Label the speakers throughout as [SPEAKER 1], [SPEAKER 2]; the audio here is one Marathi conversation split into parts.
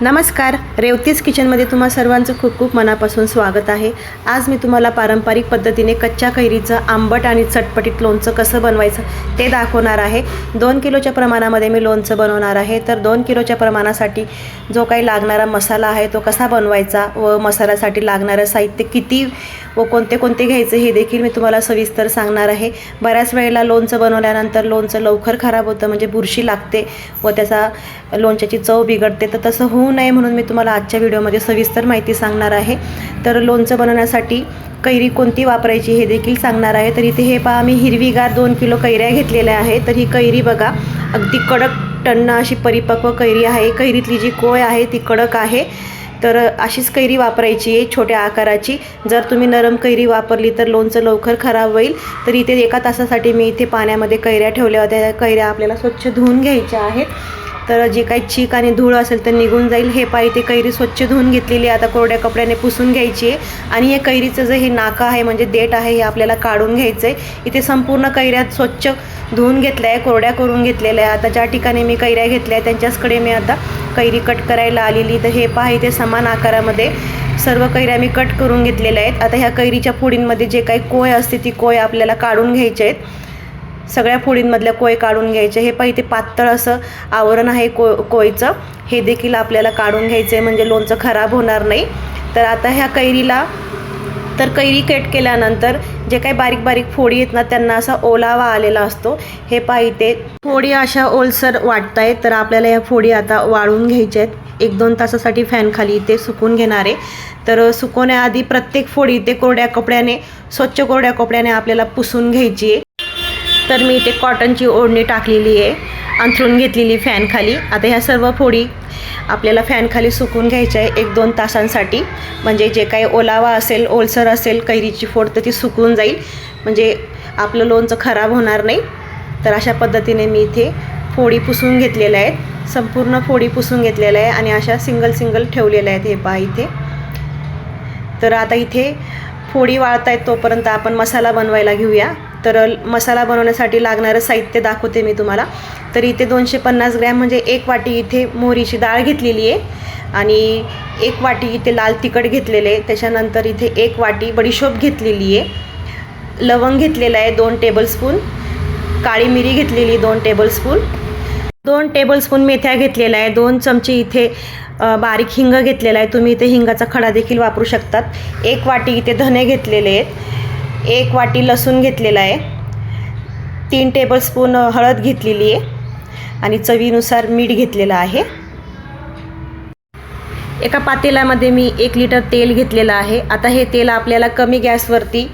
[SPEAKER 1] नमस्कार रेवतीज किचनमध्ये तुम्हा सर्वांचं खूप खूप मनापासून स्वागत आहे. आज मी तुम्हाला पारंपरिक पद्धतीने कच्च्या कैरीचं आंबट आणि चटपटीत लोणचं कसं बनवायचं ते दाखवणार आहे. दोन किलोच्या प्रमाणामध्ये मी लोणचं बनवणार आहे. तर दोन किलोच्या प्रमाणासाठी जो काही लागणारा मसाला आहे तो कसा बनवायचा व मसाल्यासाठी लागणारं साहित्य किती व कोणते कोणते घ्यायचे हे देखील मी तुम्हाला सविस्तर सांगणार आहे. बऱ्याच वेळेला लोणचं बनवल्यानंतर लोणचं लवकर खराब होतं म्हणजे बुरशी लागते व त्याचा लोणच्याची चव बिघडते. तर तसं होऊ होऊ नये म्हणून मी तुम्हाला आजच्या व्हिडिओमध्ये सविस्तर माहिती सांगणार आहे. तर लोणचं बनवण्यासाठी कैरी कोणती वापरायची हे देखील सांगणार आहे. तर इथे हे पहा मी हिरवीगार दोन किलो कैऱ्या घेतलेल्या आहे तर ही कैरी बघा अगदी कडक टन्न अशी परिपक्व कैरी आहे. कैरीतली जी कोय आहे ती कडक आहे. तर अशीच कैरी वापरायची आहे छोट्या आकाराची. जर तुम्ही नरम कैरी वापरली तर लोणचं लवकर खराब होईल. तर इथे एका तासासाठी मी इथे पाण्यामध्ये कैऱ्या ठेवल्या होत्या. त्या कैऱ्या आपल्याला स्वच्छ धुवून घ्यायच्या आहेत. तर जे काही चीक आणि धूळ असेल तर निघून जाईल. हे पाय ते कैरी स्वच्छ धुवून घेतलेली आहे. आता कोरड्या कपड्याने पुसून घ्यायची आहे. आणि हे कैरीचं जे हे नाका आहे म्हणजे देठ आहे हे आपल्याला काढून घ्यायचं आहे इथे संपूर्ण कैऱ्यात स्वच्छ धुवून घेतल्या आहे कोरड्या करून घेतलेल्या आहे. आता ज्या ठिकाणी मी कैऱ्या घेतल्या आहे त्यांच्याचकडे मी आता कैरी कट करायला आलेली तर हे पहा इथे समान आकारामध्ये सर्व कैऱ्या मी कट करून घेतलेल्या आहेत. आता ह्या कैरीच्या फोडींमध्ये जे काही कोय असते ती कोय आपल्याला काढून घ्यायचे आहेत. सगळ्या फोडींमधल्या कोय काढून घ्यायचे हे पाहिजे पातळ असं आवरण आहे को कोयचं. हे देखील आपल्याला काढून घ्यायचं आहे म्हणजे लोणचं खराब होणार नाही. तर आता ह्या कैरीला तर कैरी कट केल्यानंतर जे काही बारीक बारीक फोडी आहेत ना त्यांना असा ओलावा आलेला असतो. हे पाहिजे फोडी अशा ओलसर वाटत आहेत तर आपल्याला या फोडी आता वाळून घ्यायच्या आहेत. एक दोन तासासाठी फॅनखाली ते सुकून घेणारे. तर सुकवण्याआधी प्रत्येक फोडी ते कोरड्या कपड्याने स्वच्छ कोरड्या कपड्याने आपल्याला पुसून घ्यायची आहे. तर मी इथे कॉटनची ओढणी टाकलेली आहे. अंथरून घेतलेली फॅनखाली आता ह्या सर्व फोडी आपल्याला फॅनखाली सुकून घ्यायच्या आहे एक दोन तासांसाठी. म्हणजे जे काही ओलावा असेल ओलसर असेल कैरीची फोड तर ती सुकून जाईल. म्हणजे आपलं लोणचं खराब होणार नाही. तर अशा पद्धतीने मी इथे फोडी पुसून घेतलेल्या आहेत. संपूर्ण फोडी पुसून घेतलेल्या आहे आणि अशा सिंगल सिंगल ठेवलेल्या आहेत हे पहा इथे. तर आता इथे फोडी वाळत आहेत तोपर्यंत आपण मसाला बनवायला घेऊया. तर मसाला बनवण्यासाठी लागणारं साहित्य दाखवते मी तुम्हाला. तर इथे दोनशे पन्नास ग्रॅम म्हणजे एक वाटी इथे मोहरीची डाळ घेतलेली आहे. आणि एक वाटी इथे लाल तिखट घेतलेले आहे. त्याच्यानंतर इथे एक वाटी बडीशोप घेतलेली आहे. लवंग घेतलेलं आहे दोन टेबलस्पून काळी मिरी घेतलेली दोन टेबलस्पून दोन टेबलस्पून मेथ्या घेतलेल्या आहे. दोन चमचे इथे बारीक हिंग घेतलेला आहे. तुम्ही इथे हिंगाचा खडा देखील वापरू शकतात. एक वाटी इथे धने घेतलेले आहेत. एक वाटी लसूण घेतलेला आहे. तीन टेबलस्पून हळद घेतलेली आहे आणि चवीनुसार मीठ घेतलेलं आहे. एका पातेल्यामध्ये मी एक लिटर तेल घेतलेलं आहे. आता हे तेल आपल्याला कमी गॅसवरती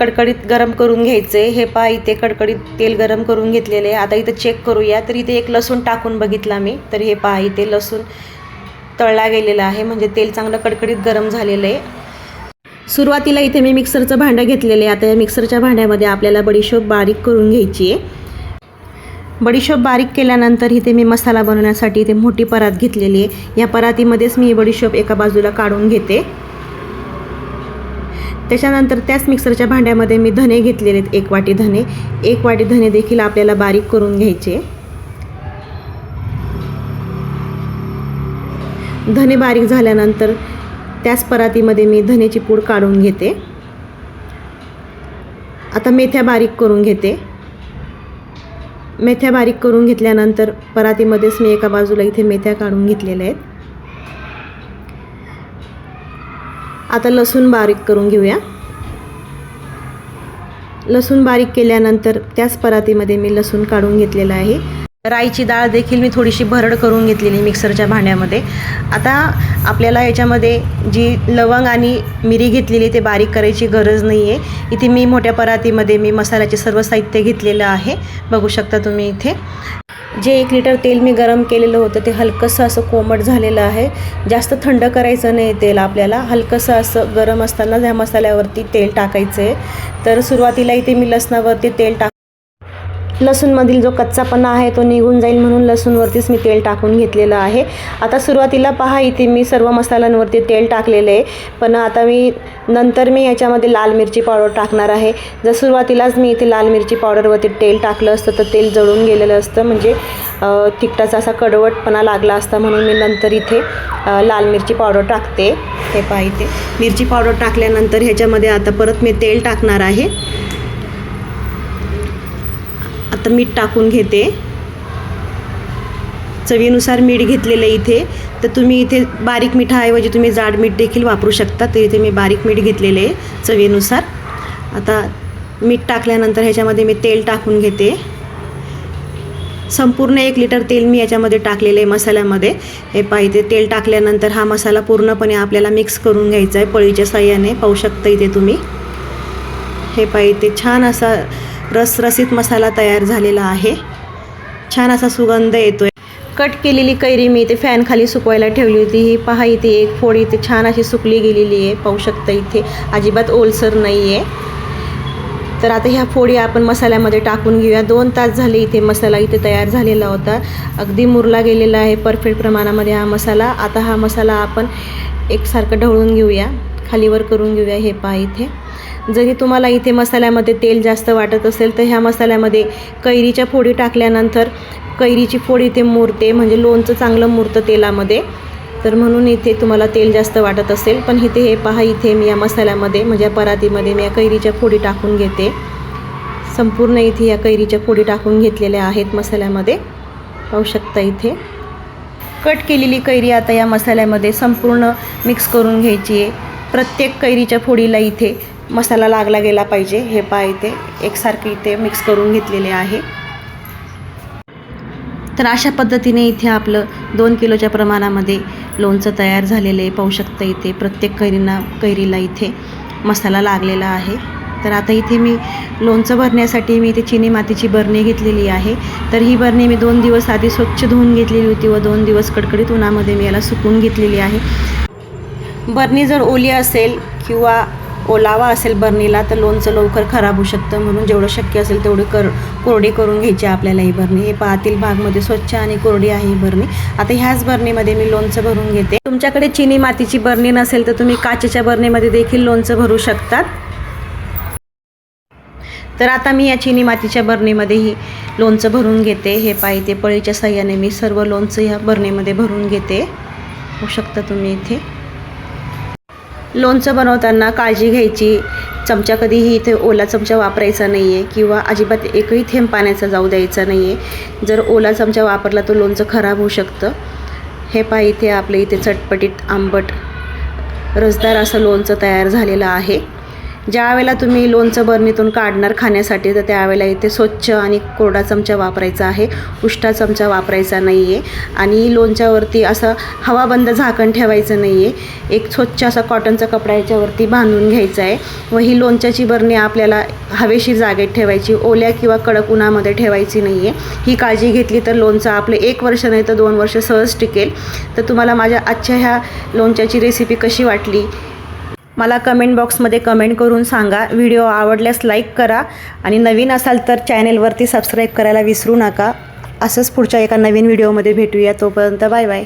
[SPEAKER 1] कडकडीत गरम करून घ्यायचे. हे पहा इथे कडकडीत तेल गरम करून घेतलेले आहे. आता इथं चेक करूया. तर इथे एक लसूण टाकून बघितला मी. तर हे पहा इथे लसूण तळला गेलेला आहे. म्हणजे तेल चांगलं कडकडीत गरम झालेलं आहे. सुरुवातीला इथे मी मिक्सरचं भांडं घेतलेलं आहे. आता या मिक्सरच्या भांड्यामध्ये आपल्याला बडीशोप बारीक करून घ्यायची आहे. बडीशोप बारीक केल्यानंतर इथे मी मसाला बनवण्यासाठी इथे मोठी परात घेतलेली आहे. या परातीमध्येच मी बडीशोप एका बाजूला काढून घेते. त्याच्यानंतर त्याच मिक्सरच्या भांड्यामध्ये मी धने घेतलेले आहेत. एक वाटी धने. एक वाटी धने देखील आपल्याला बारीक करून घ्यायचे. धने बारीक झाल्यानंतर त्याच परातीमध्ये मी धनेची पूड काढून घेते. आता मेथ्या बारीक करून घेते. मेथ्या बारीक करून घेतल्यानंतर परातीमध्येच मी एका बाजूला इथे मेथ्या काढून घेतलेल्या आहेत. आता लसूण बारीक करून घेऊया. लसूण बारीक केल्यानंतर त्याच परातीमध्ये मी लसूण काढून घेतलेला आहे. राईची डाळ देखील मी थोडीशी भरड करून घेतलेली मिक्सरच्या भांड्यामध्ये. आता आपल्याला याच्यामध्ये जी लवंग आणि मिरी घेतलेली ते बारीक करायची गरज नाही आहे इथे मी मोठ्या परातीमध्ये मी मसाल्याचे सर्व साहित्य घेतलेलं आहे. बघू शकता तुम्ही इथे. जे एक लिटर तेल मी गरम केलेलं होतं ते हलकंसं असं कोमट झालेलं आहे. जास्त थंड करायचं नाही तेल आपल्याला. हलकंसं असं गरम असताना ह्या मसाल्यावरती तेल टाकायचं आहे तर सुरुवातीला इथे मी लसणावरती तेल टाक लसूणमधील जो कच्चापणा आहे तो निघून जाईल म्हणून लसूणवरतीच मी तेल टाकून घेतलेलं आहे. आता सुरुवातीला पहा इथे मी सर्व मसाल्यांवरती तेल टाकलेलं आहे. पण आता मी नंतर मी याच्यामध्ये लाल मिरची पावडर टाकणार आहे. जर सुरुवातीलाच मी इथे लाल मिरची पावडरवरती तेल टाकलं असतं तर तेल जळून गेलेलं असतं. म्हणजे तिखटाचा असा कडवटपणा लागला असता म्हणून मी नंतर इथे लाल मिरची पावडर टाकते. हे पहा इथे. मिरची पावडर टाकल्यानंतर ह्याच्यामध्ये आता परत मी तेल टाकणार आहे. आता मीठ टाकून घेते. चवीनुसार मीठ घेतलेलं आहे इथे. तर तुम्ही इथे बारीक मिठाऐवजी तुम्ही जाड मीठ देखील वापरू शकता. तर इथे मी बारीक मीठ घेतलेले आहे चवीनुसार. आता मीठ टाकल्यानंतर ह्याच्यामध्ये मी तेल टाकून घेते. संपूर्ण एक लिटर तेल मी याच्यामध्ये टाकलेलं आहे मसाल्यामध्ये. हे पाहिजे तेल टाकल्यानंतर हा मसाला पूर्णपणे आपल्याला मिक्स करून घ्यायचा आहे. पळीच्या साह्याने पाहू शकता इथे तुम्ही. हे पाहिजे छान असा रसरसीत मसाला तयार झालेला आहे. छान असा सुगंध येतोय. कट केलेली कैरी मी इथे फॅनखाली सुकवायला ठेवली होती. ही पहा इथे एक फोड इथे छान अशी सुकली गेलेली आहे. पाहू शकता इथे अजिबात ओलसर नाही आहे तर आता ह्या फोडी आपण मसाल्यामध्ये टाकून घेऊया. दोन तास झाले इथे मसाला इथे तयार झालेला होता. अगदी मुरला गेलेला आहे. परफेक्ट प्रमाणामध्ये हा मसाला. आता हा मसाला आपण एकसारखं ढवळून घेऊया. खालीवर करून घेऊया हे पहा इथे. जरी तुम्हाला इथे मसाल्यामध्ये तेल जास्त वाटत असेल तर ह्या मसाल्यामध्ये कैरीच्या फोडी टाकल्यानंतर कैरीची फोड इथे मुरते म्हणजे लोणचं चांगलं मुरतं तेलामध्ये. तर म्हणून इथे तुम्हाला तेल जास्त वाटत असेल पण इथे हे पहा इथे मी या मसाल्यामध्ये म्हणजे या परातीमध्ये मी या कैरीच्या फोडी टाकून घेते. संपूर्ण इथे या कैरीच्या फोडी टाकून घेतलेल्या आहेत मसाल्यामध्ये. पाहू शकता इथे. कट केलेली कैरी आता या मसाल्यामध्ये संपूर्ण मिक्स करून घ्यायची आहे. प्रत्येक कैरीच्या फोडीला इथे मसाला लागला गेला पाहिजे. हे पाय इथे. एकसारखे इथे मिक्स करून घेतलेले आहे. तर अशा पद्धतीने इथे आपलं दोन किलोच्या प्रमाणामध्ये लोणचं तयार झालेलं आहे. पाहू शकता इथे प्रत्येक कैरीना कैरीला इथे मसाला लागलेला आहे. तर आता इथे मी लोणचं भरण्यासाठी मी इथे चिनी मातीची बरणी घेतलेली आहे. तर ही बरणी मी दोन दिवस आधी स्वच्छ धुवून घेतलेली होती व दोन दिवस कडकडीत उन्हामध्ये मी याला सुकून घेतलेली आहे. बरणी जर ओली असेल किंवा ओलावा असेल बरणीला तर लोणचं लवकर खराब होऊ शकतं. म्हणून जेवढं शक्य असेल तेवढं कर कोरडी करून घ्यायची आपल्याला ही बरणी हे पातील भागमध्ये स्वच्छ आणि कोरडी आहे ही बरणी आता ह्याच बरणीमध्ये मी लोणचं भरून घेते. तुमच्याकडे चिनी मातीची बरणी नसेल तर तुम्ही काचेच्या बरणीमध्ये देखील लोणचं भरू शकतात. तर आता मी या चिनी मातीच्या बरणीमध्येही लोणचं भरून घेते. हे पाहिजे पळीच्या साह्याने मी सर्व लोणचं ह्या बरणीमध्ये भरून घेते. होऊ शकता तुम्ही इथे. लोणचं बनवताना काळजी घ्यायची. चमचा कधीही इथे ओला चमचा वापरायचा नाही आहे किंवा अजिबात एकही थेंब पाण्याचा जाऊ द्यायचा नाही आहे जर ओला चमचा वापरला तर लोणचं खराब होऊ शकतं. हे पहा इथे आपलं इथे चटपटीत आंबट रसदार असं लोणचं तयार झालेलं आहे. ज्यावेळेला तुम्ही लोणचं बरणीतून काढणार खाण्यासाठी तर त्यावेळेला इथे स्वच्छ आणि कोरडा चमचा वापरायचा आहे. उष्टा चमचा वापरायचा नाही आहे आणि लोणच्यावरती असं हवाबंद झाकण ठेवायचं नाही आहे एक स्वच्छ असा कॉटनचा कपडा याच्यावरती बांधून घ्यायचा आहे. व ही लोणच्याची बरणी आपल्याला हवेशीर जागेत ठेवायची ओल्या किंवा कडक उन्हामध्ये ठेवायची नाही आहे ही काळजी घेतली तर लोणचं आपलं एक वर्ष नाही तर दोन वर्ष सहज टिकेल. तर तुम्हाला माझ्या आजच्या ह्या लोणच्याची रेसिपी कशी वाटली? मला कमेंट बॉक्समध्ये कमेंट करून सांगा. व्हिडिओ आवडल्यास लाईक करा. आणि नवीन असाल तर चॅनेलवरती सबस्क्राईब करायला विसरू नका. असंच पुढच्या एका नवीन व्हिडिओमध्ये भेटूया. तोपर्यंत बाय बाय